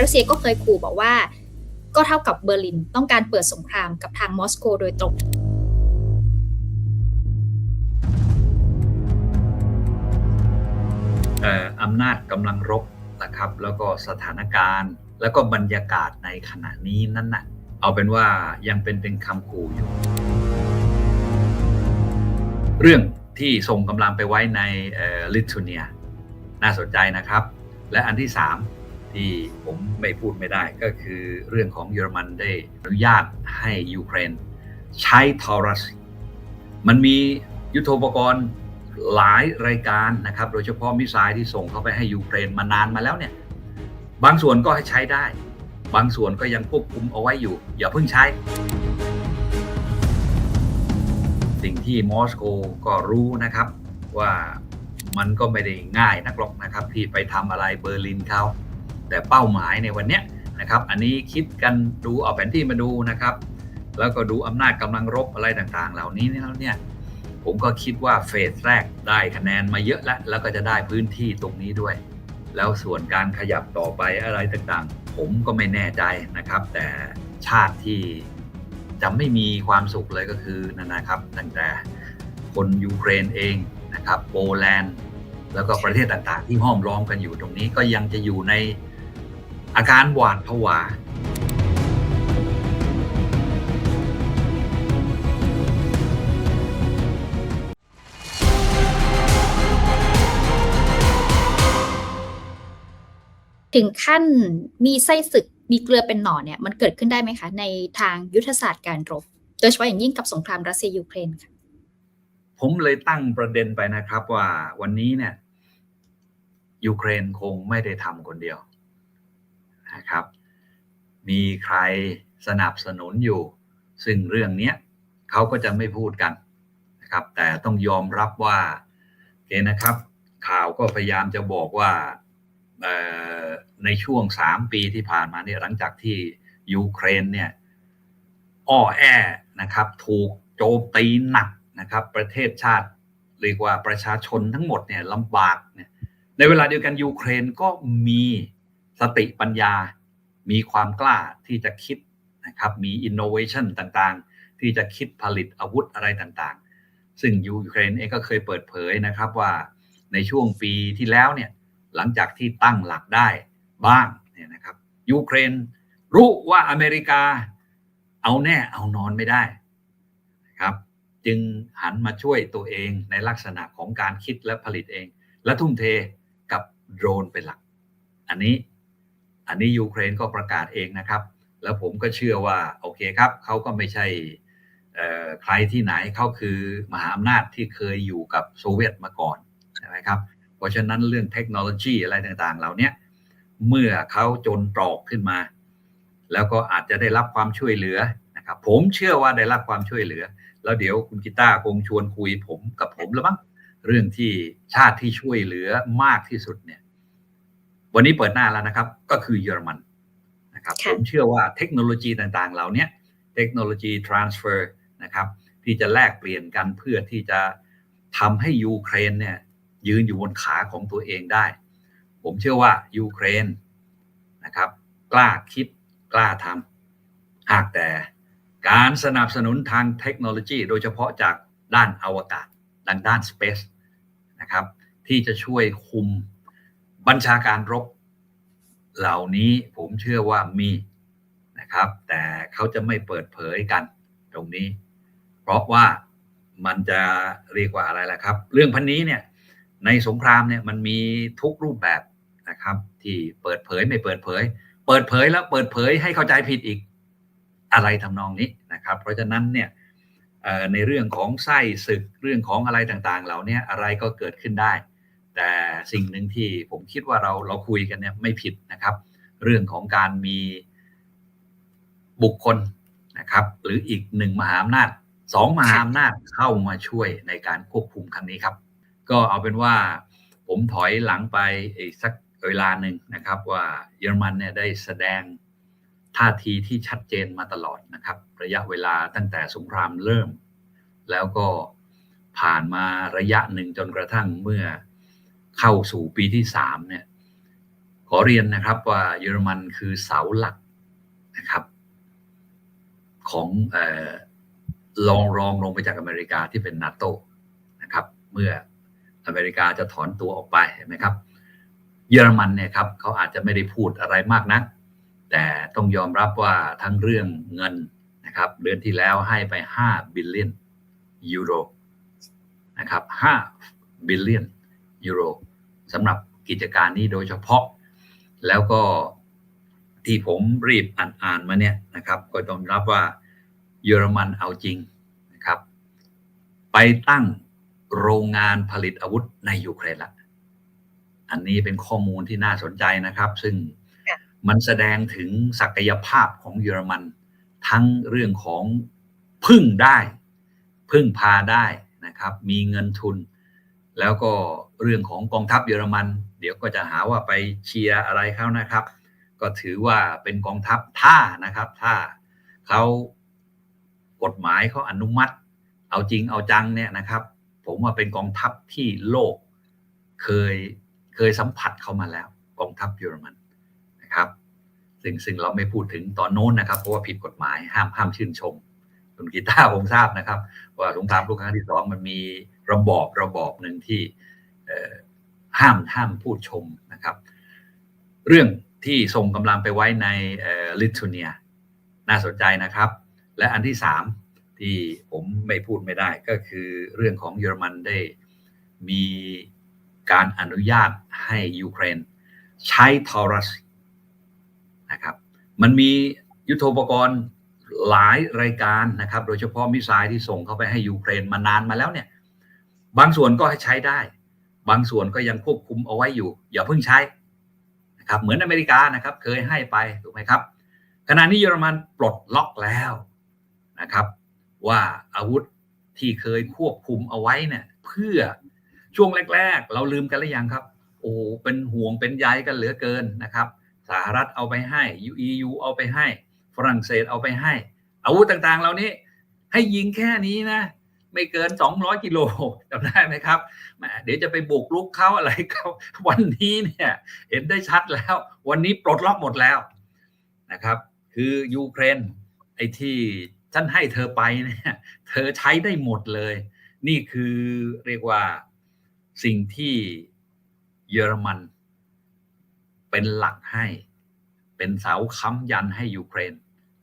รัสเซียก็เคยขู่บอกว่า ก็เท่ากับเบอร์ลินต้องการเปิดสงครามกับทางมอสโกโดยตรงเอ่ออำนาจกำลังรบนะครับ แล้วก็สถานการณ์ แล้วก็บรรยากาศในขณะนี้นั่นน่ะเอาเป็นว่ายังเป็นเป็นคำขู่อยู่ เรื่องที่ส่งกำลังไปไว้ในลิทัวเนีย น่าสนใจนะครับ และอันที่สาม ที่ผมไม่พูดไม่ได้ก็คือเรื่องของเยอรมันได้อนุญาตให้ยูเครน ใช้ทอรัส มันมียุทโธปกรณ์หลายรายการนะครับ โดยเฉพาะมิสไซล์ที่ส่งเข้าไปให้ยูเครนมานานมาแล้วเนี่ย บางส่วนก็ให้ใช้ได้ บางส่วนก็ยังควบคุมเอาไว้อยู่ อย่าเพิ่งใช้ สิ่งที่มอสโกก็รู้นะครับว่ามันก็ไม่ได้ง่ายนักหรอกนะครับ ที่ไปทำอะไรเบอร์ลินเขา แต่เป้าหมายในวันเนี้ยนะครับ อันนี้คิดกันดูเอาแผนที่มาดูนะครับ แล้วก็ดูอำนาจกำลังรบอะไรต่างๆ เหล่านี้แล้วเนี่ยผมก็คิดว่าเฟสแรกได้คะแนนมาเยอะแล้ว แล้วก็จะได้พื้นที่ตรงนี้ด้วย แล้วส่วนการขยับต่อไปอะไรต่างๆ ผมก็ไม่แน่ใจนะครับ แต่ชาติที่จะไม่มีความสุขเลยก็คือนั่นนะครับ ตั้งแต่คนยูเครนเองนะครับโปแลนด์ แล้วก็ประเทศต่างๆ ที่ห้อมล้อมกันอยู่ตรงนี้ก็ยังจะอยู่ใน อาการหวาดผวาถึงขั้นมีไส้ศึกมีเกลือเป็นหนอนเนี่ยมันเกิดขึ้นได้ไหมคะ ในทางยุทธศาสตร์การรบ โดยเฉพาะอย่างยิ่งกับสงครามรัสเซียยูเครนค่ะผมเลยตั้งประเด็นไปนะครับว่าวันนี้เนี่ยยูเครนคงไม่ได้ทำคนเดียว นะครับ มีใครสนับสนุนอยู่ ซึ่งเรื่องนี้เขาก็จะไม่พูดกันนะครับ แต่ต้องยอมรับว่าโอเคนะครับ ข่าวก็พยายามจะบอกว่าในช่วงสามปีที่ผ่านมาเนี่ยหลังจากที่ยูเครนเนี่ยอ้อแอนะครับ ถูกโจมตีหนักนะครับ ประเทศชาติเรียกว่าประชาชนทั้งหมดเนี่ยลำบากเนี่ยในเวลาเดียวกันยูเครนก็มี สติปัญญา มีความกล้าที่จะคิดนะครับ มีอินโนเวชันต่างๆ ที่จะคิดผลิตอาวุธอะไรต่างๆ ซึ่งยูเครนเองก็เคยเปิดเผยนะครับว่าในช่วงปีที่แล้วเนี่ยหลังจากที่ตั้งหลักได้บ้างเนี่ยนะครับยูเครนรู้ว่าอเมริกาเอาแน่เอานอนไม่ได้นะครับ จึงหันมาช่วยตัวเองในลักษณะของการคิดและผลิตเอง และทุ่มเทกับโดรนเป็นหลัก อันนี้ อันนี้ยูเครนก็ประกาศเองนะครับ แล้วผมก็เชื่อว่าโอเคครับเขาก็ไม่ใช่ใครที่ไหนเขาคือมหาอำนาจที่เคยอยู่กับโซเวียตมาก่อนใช่ไหมครับ เพราะฉะนั้นเรื่องเทคโนโลยีอะไรต่างๆ เหล่านี้เมื่อเขาจนตรอกขึ้นมา แล้วก็อาจจะได้รับความช่วยเหลือนะครับ ผมเชื่อว่าได้รับความช่วยเหลือ แล้วเดี๋ยวคุณกีตาร์คงชวนคุยผมกับผมแล้วมั้งเรื่องที่ชาติที่ช่วยเหลือมากที่สุดเนี่ย วันนี้เปิดหน้าแล้วนะครับ ก็คือเยอรมันนะครับผมเชื่อว่าเทคโนโลยีต่างๆ เหล่านี้เทคโนโลยี transfer นะครับ ที่จะแลกเปลี่ยนกันเพื่อที่จะทำให้ยูเครนเนี่ยยืนอยู่บนขาของตัวเองได้ ผมเชื่อว่ายูเครนนะครับ กล้าคิดกล้าทำหากแต่การสนับสนุนทางเทคโนโลยี โดยเฉพาะจากด้านอวกาศดังด้าน Space นะครับ ที่จะช่วยคุม บัญชาการรบเหล่านี้ผมเชื่อว่ามีนะครับ แต่เขาจะไม่เปิดเผยกันตรงนี้ เพราะว่ามันจะเรียกว่าอะไรล่ะครับ เรื่องพันนี้เนี่ยในสงครามเนี่ยมันมีทุกรูปแบบนะครับ ที่เปิดเผยไม่เปิดเผย เปิดเผยแล้วเปิดเผยให้เข้าใจผิดอีกอะไรทำนองนี้นะครับ เพราะฉะนั้นเนี่ยในเรื่องของไส้ศึกเรื่องของอะไรต่างๆ เหล่านี้อะไรก็เกิดขึ้นได้ แต่สิ่งหนึ่งที่ผมคิดว่าเราเราคุยกันเนี่ยไม่ผิดนะครับ เรื่องของการมีบุคคลนะครับ หรืออีกหนึ่งมหาอำนาจสองมหาอำนาจเข้ามาช่วยในการควบคุมครั้งนี้ครับ ก็เอาเป็นว่าผมถอยหลังไปอีกสักเวลาหนึ่งนะครับ ว่าเยอรมันเนี่ยได้แสดงท่าทีที่ชัดเจนมาตลอดนะครับ ระยะเวลาตั้งแต่สงครามเริ่ม แล้วก็ผ่านมาระยะหนึ่งจนกระทั่งเมื่อ เข้าสู่ปีที่สามเนี่ยขอเรียนนะครับว่าเยอรมันคือเสาหลักนะครับ ของออรองรองลงไปจากอเมริกาที่เป็นนาโตนะครับ เมื่ออเมริกาจะถอนตัวออกไปเห็นไหมครับ เยอรมันเนี่ยครับเขาอาจจะไม่ได้พูดอะไรมากนัก แต่ต้องยอมรับว่าทั้งเรื่องเงินนะครับเดือนที่แล้วให้ไป 5 บิลเลียนยูโรนะครับ5บิลเลียนยูโร สำหรับกิจการนี้โดยเฉพาะ แล้วก็ที่ผมรีบอ่านๆมาเนี่ยนะครับก็ต้องรับว่าเยอรมันเอาจริงนะครับ ไปตั้งโรงงานผลิตอาวุธในยูเครนละอันนี้เป็นข้อมูลที่น่าสนใจนะครับ ซึ่งค่ะมันแสดงถึงศักยภาพของเยอรมัน ทั้งเรื่องของพึ่งได้ พึ่งพาได้นะครับ มีเงินทุน แล้วก็ เรื่องของกองทัพเยอรมัน เดี๋ยวก็จะหาว่าไปเชียร์อะไรเขานะครับ ก็ถือว่าเป็นกองทัพถ้านะครับถ้าเขากฎหมายเขาอนุมัติ เอาจริงเอาจังเนี่ยนะครับ ผมว่าเป็นกองทัพที่โลกเคยเคยสัมผัสเข้ามาแล้ว กองทัพเยอรมันนะครับซึ่งซึ่งเราไม่พูดถึงตอนโน้นนะครับ เพราะว่าผิดกฎหมายห้ามห้ามชื่นชมคุณกีตาร์ผมทราบนะครับ ว่าสงครามโลกครั้งที่สองมันมีระบอบระบอบหนึ่งที่ ห้ามห้ามพูดชมนะครับ เรื่องที่ส่งกำลังไปไว้ในลิทัวเนียน่าสนใจนะครับ และอันที่สามที่ผมไม่พูดไม่ได้ก็คือเรื่องของเยอรมันได้มีการอนุญาตให้ยูเครน ใช้ทอรัสนะครับ มันมียุทโธปกรณ์หลายรายการนะครับ โดยเฉพาะมิสไซล์ที่ส่งเข้าไปให้ยูเครนมานานมาแล้วเนี่ย บางส่วนก็ให้ใช้ได้ บางส่วนก็ยังควบคุมเอาไว้อยู่ อย่าเพิ่งใช้นะครับเหมือนอเมริกานะครับ เคยให้ไปถูกไหมครับ ขณะนี้เยอรมันปลดล็อกแล้วนะครับ ว่าอาวุธที่เคยควบคุมเอาไว้เนี่ยเพื่อช่วงแรก ๆ เราลืมกันหรือยังครับ โอ้เป็นห่วงเป็นใยกันเหลือเกินนะครับสหรัฐเอาไปให้ EU เอาไปให้ ฝรั่งเศสเอาไปให้ อาวุธต่างๆ เหล่านี้ให้ยิงแค่นี้นะ ไม่เกิน 200 กิโลจำได้ไหมครับแหมเดี๋ยวจะไปบุกรุกเขาอะไรเขาวันนี้เนี่ยเห็นได้ชัดแล้ว วันนี้ปลดล็อกหมดแล้วนะครับ คือยูเครนไอ้ที่ฉันให้เธอไปเนี่ยเธอใช้ได้หมดเลย นี่คือเรียกว่าสิ่งที่เยอรมันเป็นหลักให้ เป็นเสาค้ำยันให้ยูเครน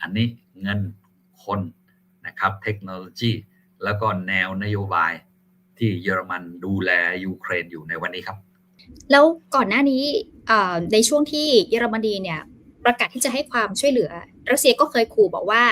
อันนี้เงินคนนะครับ เทคโนโลยี แล้วก็แนวนโยบายที่เยอรมันดูแลยูเครนอยู่ในวันนี้ครับ แล้วก่อนหน้านี้ในช่วงที่เยอรมนีเนี่ยประกาศที่จะให้ความช่วยเหลือ รัสเซียก็เคยขู่บอกว่า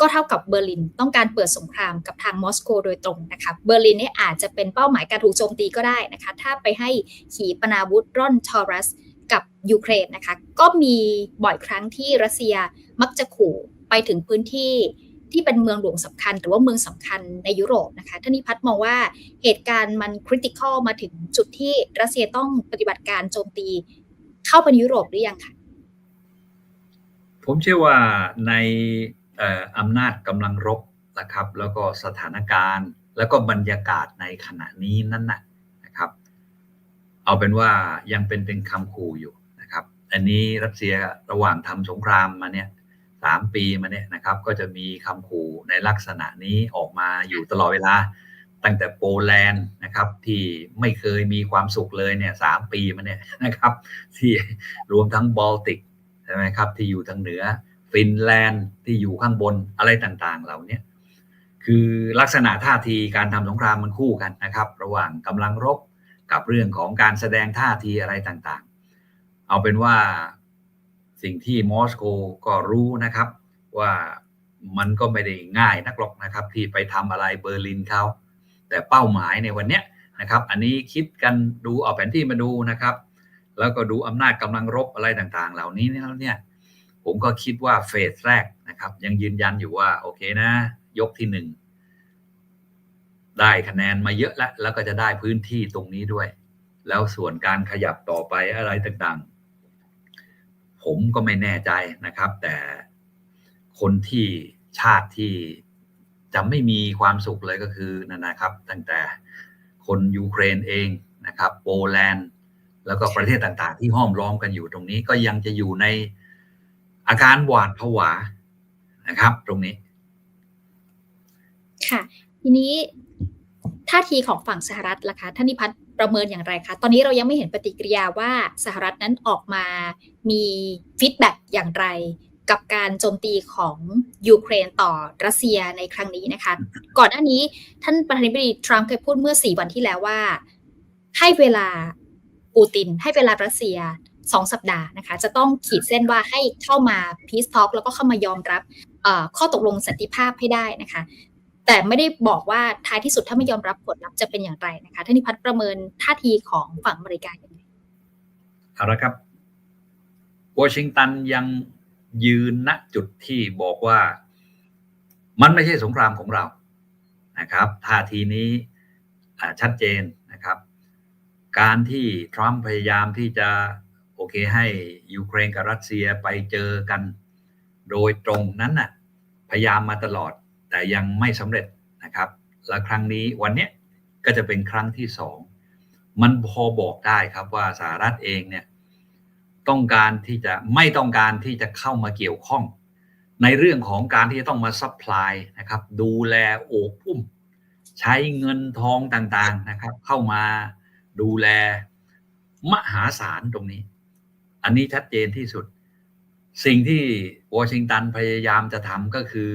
ก็เท่ากับเบอร์ลินต้องการเปิดสงครามกับทางมอสโกโดยตรงนะคะเบอร์ลินเนี่ยอาจจะเป็นเป้าหมายการถูกโจมตีก็ได้นะคะ ถ้าไปให้ขีปนาวุธร่อนทอรัสกับยูเครนนะคะ ก็มีบ่อยครั้งที่รัสเซียมักจะขู่ไปถึงพื้นที่ ที่เป็นเมืองหลวงสำคัญ หรือว่าเมืองสำคัญในยุโรปนะคะท่านนิพัฒน์มองว่าเหตุการณ์มันคริติคอลมาถึงจุดที่รัสเซียต้องปฏิบัติการโจมตีเข้าไปในยุโรปหรือยังคะผมเชื่อว่าในอำนาจกำลังรบนะครับ แล้วก็สถานการณ์ แล้วก็บรรยากาศในขณะนี้นั่นนะนะครับ เอาเป็นว่ายังเป็นเป็นคำขู่อยู่นะครับ อันนี้รัสเซียระหว่างทำสงครามมาเนี่ย สามปีมาเนี่ยนะครับ ก็จะมีคำขู่ในลักษณะนี้ออกมาอยู่ตลอดเวลา ตั้งแต่โปแลนด์นะครับ ที่ไม่เคยมีความสุขเลยเนี่ยสามปีมาเนี่ยนะครับ ที่รวมทั้งบอลติกใช่ไหมครับ ที่อยู่ทางเหนือฟินแลนด์ที่อยู่ข้างบนอะไรต่างๆ เหล่านี้คือลักษณะท่าทีการทำสงครามมันคู่กันนะครับ ระหว่างกำลังรบกับเรื่องของการแสดงท่าทีอะไรต่างๆ เอาเป็นว่า สิ่งที่มอสโกก็รู้นะครับ ว่ามันก็ไม่ได้ง่ายนักหรอกนะครับ ที่ไปทำอะไรเบอร์ลินเขาแต่เป้าหมายในวันเนี้ยนะครับ อันนี้คิดกันดูเอาแผนที่มาดูนะครับ แล้วก็ดูอำนาจกำลังรบอะไรต่างๆ เหล่านี้แล้วเนี่ยผมก็คิดว่าเฟสแรกนะครับ ยังยืนยันอยู่ว่าโอเคนะ ยกที่หนึ่งได้คะแนนมาเยอะแล้ว แล้วก็จะได้พื้นที่ตรงนี้ด้วย แล้วส่วนการขยับต่อไปอะไรต่างๆ ผมก็ไม่แน่ใจนะครับ แต่คนที่ชาติที่จะไม่มีความสุขเลยก็คือนั่นนะครับ ตั้งแต่คนยูเครนเองนะครับ โปแลนด์แล้วก็ประเทศต่างๆ ที่ห้อมล้อมกันอยู่ตรงนี้ก็ยังจะอยู่ในอาการหวาดผวานะครับ ตรงนี้ ค่ะ ทีนี้ท่าทีของฝั่งสหรัฐล่ะคะท่านนิพัฒน์ ประเมินอย่างไรคะ ตอนนี้เรายังไม่เห็นปฏิกิริยาว่าสหรัฐนั้นออกมามีฟีดแบ็กอย่างไร กับการโจมตีของยูเครนต่อรัสเซียในครั้งนี้นะคะ ก่อนหน้านี้ท่านประธานาธิบดีทรัมป์เคยพูดเมื่อ 4 วันที่แล้วว่า ให้เวลาปูติน ให้เวลารัสเซียสองสัปดาห์นะคะ จะต้องขีดเส้นว่าให้เข้ามาพีซทอ k แล้วก็เข้ามายอมรับข้อตกลงสันติภาพให้ได้นะคะ แต่ไม่ได้บอกว่าท้ายที่สุดถ้าไม่ยอมรับผลลัพธ์จะเป็นอย่างไรนะคะท่านนิพัฒน์ประเมินท่าทีของฝั่งอเมริกาอย่างไรเอาละครับวอชิงตันยังยืนณจุดที่บอกว่ามันไม่ใช่สงครามของเรานะครับท่าทีนี้ชัดเจนนะครับ การที่ทรัมป์พยายามที่จะโอเคให้ยูเครนกับรัสเซียไปเจอกันโดยตรงนั้นน่ะพยายามมาตลอด แต่ยังไม่สำเร็จนะครับ และครั้งนี้วันนี้ก็จะเป็นครั้งที่สองมันพอบอกได้ครับว่าสหรัฐเองเนี่ยต้องการที่จะไม่ต้องการที่จะเข้ามาเกี่ยวข้อง ในเรื่องของการที่จะต้องมาซัพพลายนะครับ ดูแลโอบอุ้ม ใช้เงินทองต่างๆนะครับ เข้ามาดูแลมหาศาลตรงนี้ อันนี้ชัดเจนที่สุด สิ่งที่วอชิงตันพยายามจะทำก็คือ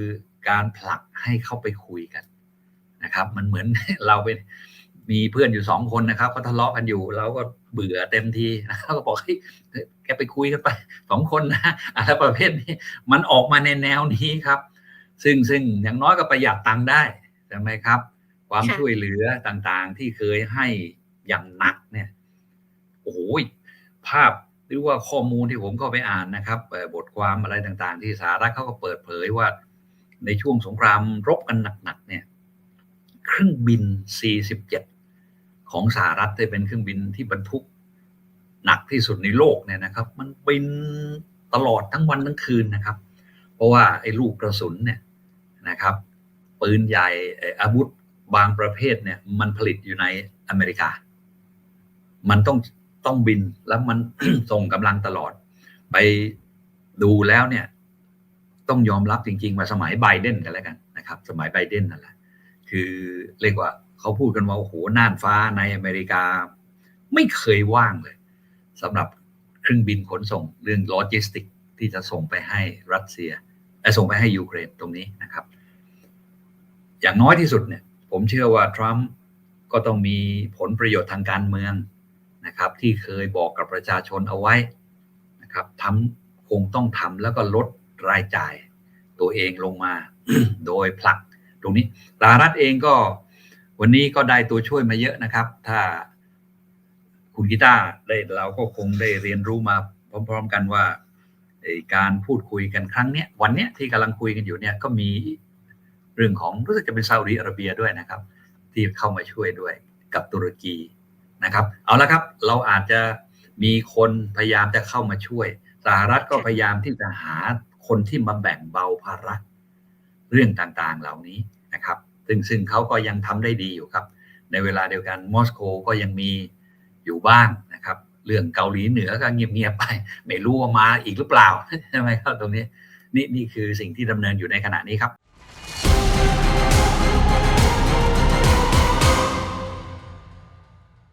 การผลักให้เข้าไปคุยกันนะครับ มันเหมือนเราเป็นมีเพื่อนอยู่สองคนนะครับก็ทะเลาะกันอยู่ เราก็เบื่อเต็มทีนะครับก็บอกให้ยแกไปคุยกันไปสองคนนะอะไรประเภทนี้ มันออกมาในแนวนี้ครับ ซึ่งซึ่งอย่างน้อยก็ประหยัดตังค์ได้ใช่ไหมครับ ความช่วยเหลือต่างๆ ที่เคยให้อย่างหนักเนี่ย โอ้โหภาพหรือว่าข้อมูลที่ผมเข้าไปอ่านนะครับบทความอะไรต่างๆ ที่สหรัฐเขาก็เปิดเผยว่า ในช่วงสงครามรบกันหนักๆเนี่ยเครื่องบิน 47 ของสหรัฐที่เป็นเครื่องบินที่บรรทุกหนักที่สุดในโลกเนี่ยนะครับ มันบินตลอดทั้งวันทั้งคืนนะครับ เพราะว่าไอ้ลูกกระสุนเนี่ยนะครับ ปืนใหญ่อาวุธบางประเภทเนี่ยมันผลิตอยู่ในอเมริกา มันต้องต้องบินแล้วมันส่งกำลังตลอด ไปดูแล้วเนี่ย ต้องยอมรับจริงๆว่าสมัยไบเดนกันแล้วกันนะครับ สมัยไบเดนนั่นแหละคือเรียกว่าเขาพูดกันว่าโอ้โหน่านฟ้าในอเมริกา ไม่เคยว่างเลยสำหรับเครื่องบินขนส่งเรื่องโลจิสติกที่จะส่งไปให้รัสเซียเอ่ส่งไปให้ยูเครนตรงนี้นะครับ อย่างน้อยที่สุดเนี่ย ผมเชื่อว่าทรัมป์ก็ต้องมีผลประโยชน์ทางการเมืองนะครับ ที่เคยบอกกับประชาชนเอาไว้นะครับทำคงต้องทำแล้วก็ลด รายจ่ายตัวเองลงมา โดยผลักตรงนี้สหรัฐเองก็วันนี้ก็ได้ตัวช่วยมาเยอะนะครับ ถ้าคุณกีตาร์ได้เราก็คงได้เรียนรู้มาพร้อม ๆ กันว่าการพูดคุยกันครั้งเนี้ยวันเนี้ยที่กำลังคุยกันอยู่เนี่ยก็มีเรื่องของรู้สึกจะเป็นซาอุดิอาระเบียด้วยนะครับ ที่เข้ามาช่วยด้วยกับตุรกีนะครับ เอาละครับเราอาจจะ มีคนพยายามจะเข้ามาช่วย สหรัฐก็พยายามที่จะหาคนที่มาแบ่งเบาภาระเรื่องต่างๆเหล่านี้นะครับ ซึ่งซึ่งเขาก็ยังทำได้ดีอยู่ครับ ในเวลาเดียวกันมอสโกก็ยังมีอยู่บ้างนะครับ เรื่องเกาหลีเหนือก็เงียบๆไป ไม่รู้ว่ามาอีกหรือเปล่าใช่ไหมครับตรงนี้นี่นี่คือสิ่งที่ดำเนินอยู่ในขณะนี้ครับ